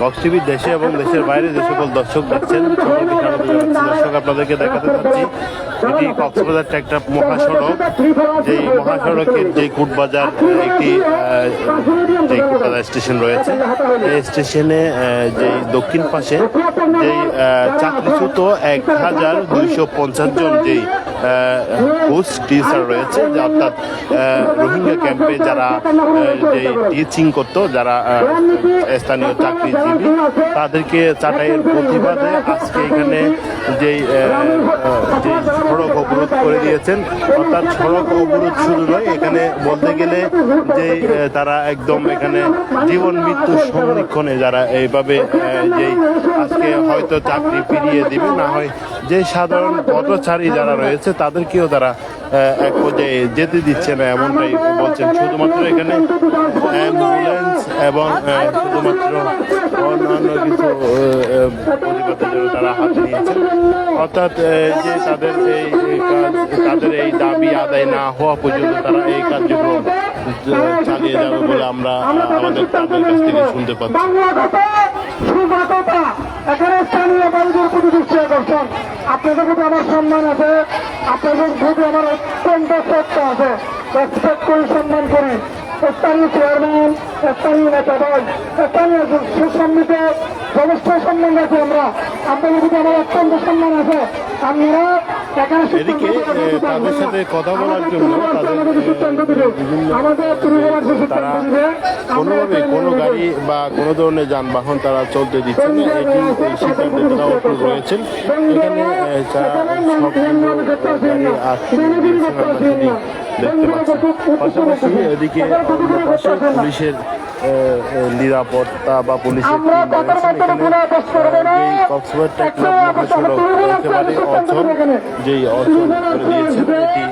Cox টিভির দেশে এবং দেশের বাইরে যে সকল দর্শক দেখছেন। দর্শক আপনাদেরকে দেখাতে চাচ্ছি এটি কক্সবাজার একটা মহাসড়ক যেই মহাসড়কের যে কুটবাজার একটি যে কুটবাজার স্টেশন রয়েছে এই স্টেশনে যে দক্ষিণ পাশে যেই চাকরিচ্যুত এক হাজার দুইশো পঞ্চাশ জন যেই পোস্ট টিচার রয়েছে যে অর্থাৎ রোহিঙ্গা ক্যাম্পে যারা যে টিচিং করতো যারা স্থানীয় চাকরিজীবী তাদেরকে চাটাইয়ের প্রতিবাদে আজকে এখানে আহ, যে সড়ক অবরোধ করে দিয়েছেন অর্থাৎ সড়ক অবরোধ শুরু নয় এখানে বলতে গেলে যে তারা একদম এখানে জীবন মৃত্যু সংরক্ষণে যারা এইভাবে যেই আজকে হয়তো চাকরি ফিরিয়ে দিবে না হয় যে সাধারণ পথচারী যারা রয়েছে, তাদেরকেও তারা এক পর্যায়ে যেতে দিচ্ছে না এমনটাই বলছেন। শুধুমাত্র এখানে অ্যাম্বুলেন্স এবং শুধুমাত্র অন্যান্য কিছু তারা হাত নিয়েছেন অর্থাৎ যে তাদের এই কাজ, তাদের এই দাবি আদায় না হওয়া পর্যন্ত তারা এই কার্যক্রম চালিয়ে যাবে বলে আমরা আমাদের তাদের কাছ থেকে শুনতে পাচ্ছি। সুজাততা এখানে স্থানীয় মানুষের প্রতি দৃষ্টি আকর্ষণ। আপনাদের প্রতি আমার সম্মান আছে, আপনাদের প্রতি আমার অত্যন্ত শ্রদ্ধা আছে। রেসপেক্ট করি সম্মান করি। স্থানীয় চেয়ারম্যান স্থানীয় নেতা দল স্থানীয় সুসম্মিত যথেষ্ট সম্মান আছে আমরা। আপনাদের প্রতি আমার অত্যন্ত সম্মান আছে। এদিকে দিতে তাদের সাথে কথা বলার জন্য তারা আমরা কোনোভাবে কোনো গাড়ি বা কোনো ধরনের যানবাহন তারা চলতে দিচ্ছে না। এটি এই সিদ্ধান্তে তারা অটুট রয়েছেন। এখানে এ, দেখতে পাশাপাশি এদিকে পাশে পুলিশের নিরাপত্তা বা পুলিশের কক্সবাজার একেবারে অচল যেই অচল করে দিয়েছেন এটি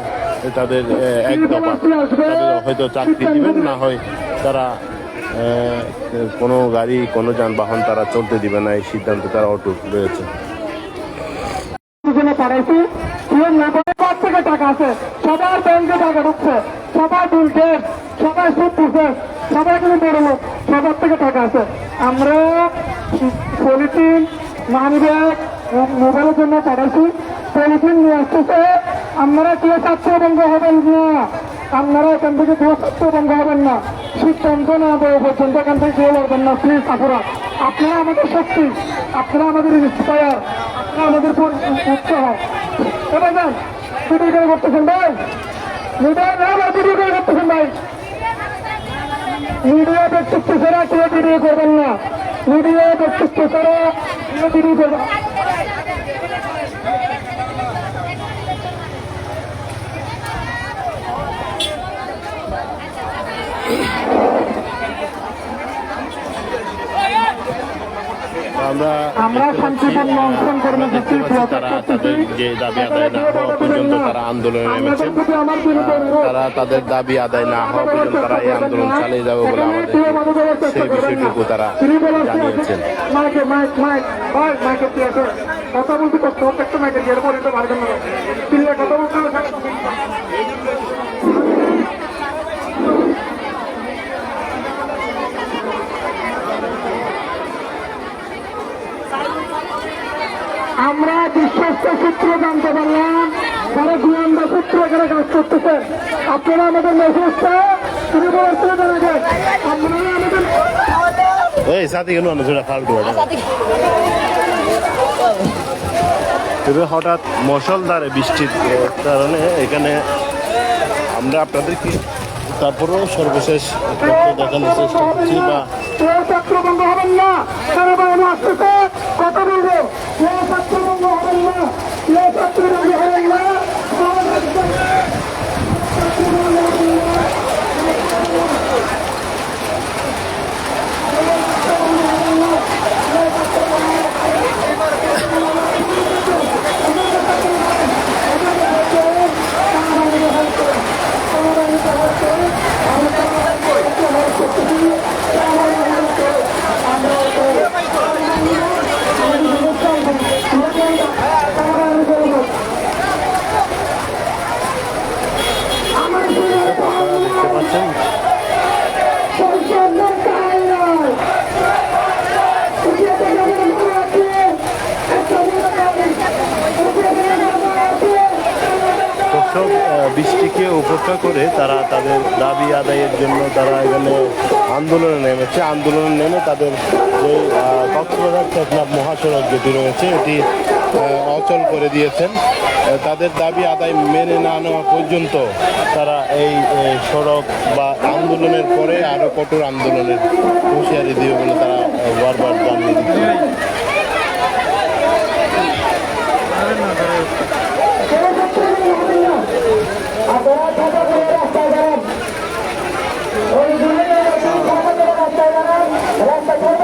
তাদের এ, এক দফা। তাদের হয়তো চাকরি দিবেন না হয় তারা কোনো গাড়ি কোনো যানবাহন তারা চলতে দিবে না এই সিদ্ধান্তে তারা অটুট রয়েছে। টাকা আছে। সবার ব্যাংকে টাকা ঢুকছে। সবাই তুলছে সবাই সুদ তুলছে সবাই কিন্তু বড় লোক, সবার থেকে টাকা আছে। আমরা পলিথিন মানি ব্যাগ মোবাইলের জন্য পাঠাইছি। পলিথিন নিয়ে আসতেছে। আপনারা কেউ ছাত্রভঙ্গ হবেন না। আপনারা এখান থেকে কেউ ছাত্রভঙ্গ হবেন না। সিদ্ধান্ত না দেওয়া পর্যন্ত এখান থেকে কেউ লড়বেন না। প্লিজ আপনারা আপনারা আমাদের শক্তি, আপনারা আমাদের ইন্সপায়ার আপনারা আমাদের উৎসাহ। এবার ভিডিও করে করতেছেন ভাই মিডিয়া না ভাই ভিডিও করে করতেছেন ভাই মিডিয়া ব্যক্তিত্ব ছাড়া কেউ ভিডিও করবেন না মিডিয়া ব্যক্তিত্ব ছাড়া কেউ ভিডিও করবেন আমরা আমরা শান্তিপূর্ণ দেখতে কর্মসূচি তারা তাদের যে দাবি আদায় না হওয়া পর্যন্ত তারা আন্দোলনে আহ, তারা তাদের দাবি আদায় না হওয়া পর্যন্ত তারা এই আন্দোলন চালিয়ে যাবে বলে আমাদের সেই বিষয়টুকু তারা জানিয়েছেন। কথা বলতে কষ্ট একটা মাইকে দিয়ে পরে তো পারবেন না কথা বলতে হবে আমরা বিশ্বস্ত সূত্র জানতে পারলাম যারা গোয়েন্দা সূত্র এখানে কাজ করতেছেন আপনারা আমাদের মেসেজটা তিনি জানাবেন আপনারা আমাদের এই সাথে কেন ফাল্টু তবে হঠাৎ মশলদারে বৃষ্টির কারণে এখানে আমরা আপনাদেরকে তারপরেও সর্বশেষ দেখানোর চেষ্টা করছি বা কেউ ছাত্রভঙ্গ হবেন না। আসতেছে। কথা বলব? কেউ ছাত্রভঙ্গ হবেন না। কেউ হবেন না। উপেক্ষা করে তারা তাদের দাবি আদায়ের জন্য তারা এখানে আন্দোলনে নেমেছে। আন্দোলনে নেমে তাদের যে কক্সবাজার টেকনাফ মহাসড়ক যেটি রয়েছে, এটি অচল করে দিয়েছেন। তাদের দাবি আদায় মেনে না নেওয়া পর্যন্ত তারা এই সড়ক বা আন্দোলনের পরে আরও কঠোর আন্দোলনের হুঁশিয়ারি দিয়ে বলে তারা বারবার জানিয়ে দিচ্ছে আপনারা ছোট করে রাস্তায় দাঁড়ান ওই দূরে ছোট করে রাস্তায় দাঁড়ান রাস্তা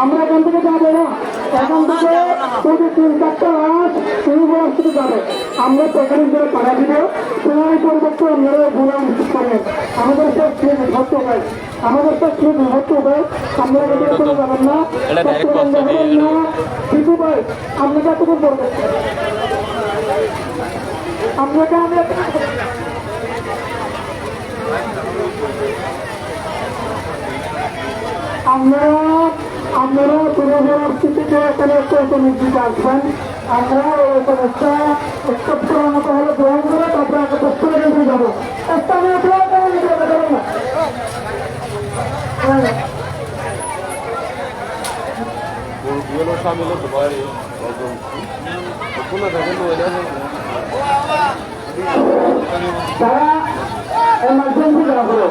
আমরা এখান থেকে যাব না এখান থেকে শুধু তিন চারটা মাস ইউনিভার্সিটি যাবে। আমরা সেখানে করে পাঠা দিব। সেনারি পরিবর্তে গুণা নিশ্চিত করবেন আমাদের সব খেয়ে বিভক্ত হয়। আমাদের সব খেয়ে বিভক্ত হয়। আমরা এখানে করে যাবেন না। কিন্তু ভাই আপনাকে এতটুকু বলবেন আপনাকে আমি আপনারা আপনারা পূর্ববর্তীতে এখানে কমিটিতে আসবেন আমরা ওই সমস্যা একটা মতো হলে গ্রহণ করে তারপরে একটা প্রশ্ন রেখে যাব। স্থানীয় এমার্জেন্সি যারা হলো।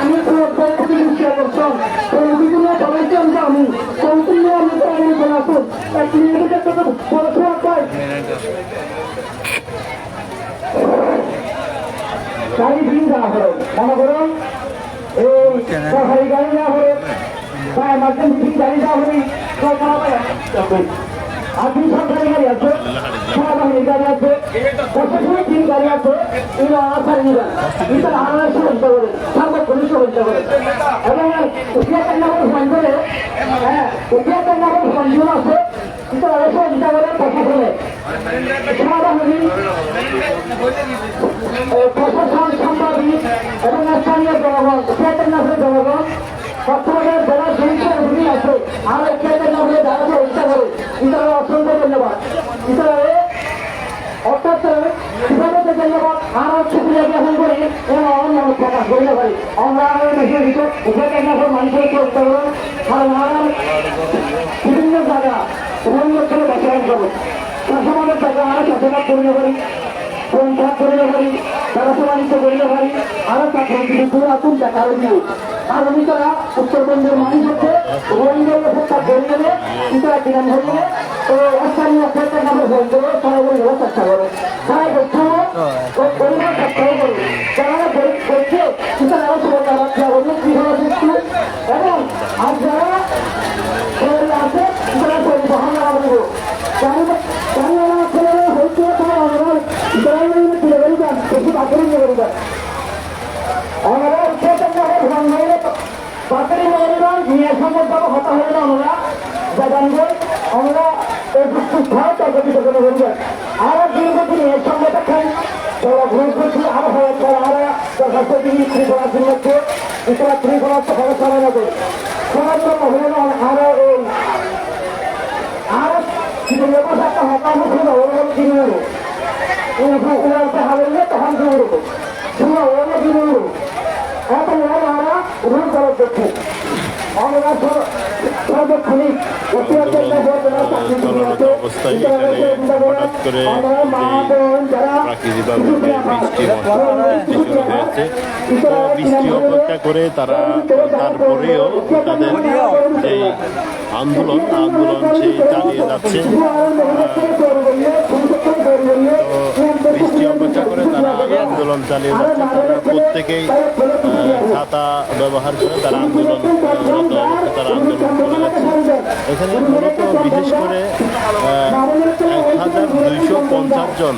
আমি তো প্রতি নিশ্চয় করতাম প্রতিগুলো বলেছিলাম যে আমি। মনে সরকারি গাড়ি দেওয়া হলো। বা এমার্জেন্সি গাড়ি দেওয়া হলে। সরকার আর দুই সরকারি গাড়ি আছে সেনাবাহিনী গাড়ি আছে প্রশাসনিক তিন গাড়ি আছে এগুলো আসার নিবেন এটা আনার সহযোগিতা করে সার্বক্ষণিক সহযোগিতা করে এবং উঠিয়া কান্নাগর সঞ্জলে হ্যাঁ উঠিয়া কান্নাগর সঞ্জন আছে এটা আরও সহযোগিতা করে প্রশাসনে সেনাবাহিনী প্রশাসন সাংবাদিক এবং স্থানীয় জনগণ উঠিয়া কান্নাগরের জনগণ বর্তমানে যারা সংখ্যা রুগী আছে আর উঠিয়া কান্নাগরে ইতারা অসংখ্য ধন্যবাদ। ইতারা অর্থাৎ কীভাবে ধন্যবাদ। আর শুক্রিয়া জ্ঞাপন করি, এবং অন্য প্রকাশ করিতে পারি আমরা দেশের ভিতর উভয় কেন্দ্র মানুষের চলতে হবে কারণ আমরা বিভিন্ন জায়গা উন্নয়ন বাস্তবায়ন করব। সমাজের জায়গা আমরা সচেতন করিতে পারি পঞ্চায়েত করিতে করিতে আরও আর আমি তারা উত্তরবঙ্গের মানুষ হচ্ছে রোহিঙ্গা সরকার ধরে গেলে কিন্তু বিরাম হয়ে গেলে তো স্থানীয় সরকার নামে বলে চেষ্টা করে পরিবার চেষ্টা করে। কোনোভাবে হতা আমরা। যা জানবেন আমরা এই দুষ্টিষ্ঠায় তার গঠিত করে বলবেন আমরা দীর্ঘদিন এর সঙ্গে দেখেন যারা গ্রহণ আমরা দরখাস্ত দিন ত্রিপুরা জিনিসকে, ত্রিপুরা ত্রিপুরা সবাই সবাই নেবে এই আরও একটা হতাশ হলো ওরকম কিনে নেব ওরা হারলে তখন কিনে নেব শুনে ওরা কিনে নেব এখন ওরা রুল করে দেখে এই প্রাকৃতিকভাবে যে বৃষ্টি বৃষ্টি শুরু হয়েছে তো বৃষ্টি অপেক্ষা করে তারা তারপরেও তাদের যেই আন্দোলন আন্দোলন সেই চালিয়ে যাচ্ছে। তারা প্রত্যেকেই ছাতা ব্যবহার করে তারা আন্দোলন তারা আন্দোলন করে যাচ্ছে। এখানে মূলত বিশেষ করে এক হাজার দুইশো পঞ্চাশ জন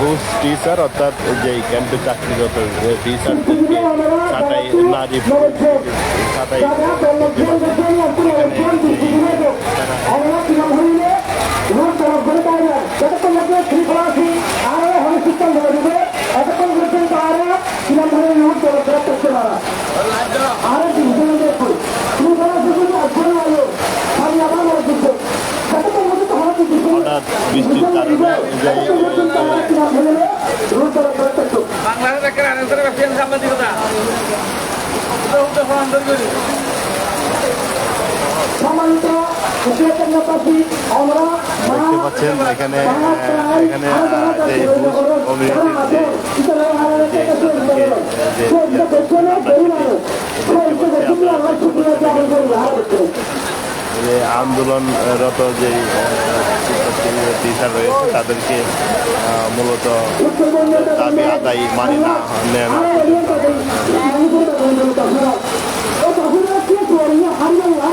ঘুষ টিচার অর্থাৎ যে ক্যাম্পে চাকরিরত টিচারদেরকে ছাটাই নারী ছাটাই কোনো মুহূর্তে অবসর করতে পারা। আরেকটি হিসেবে দেখুন। তুমি কোনো সুযোগ অর্জন হলো আমি আবার মনে করছ। বাংলাদেশ একটা আনন্দের ব্যবসা সাংবাদিকতা। সম্মানিত আমরা দেখতে পাচ্ছেন এখানে যে যে আন্দোলনরত যে টিচার রয়েছে তাদেরকে মূলত দাবি আদায় মানি না নেয় না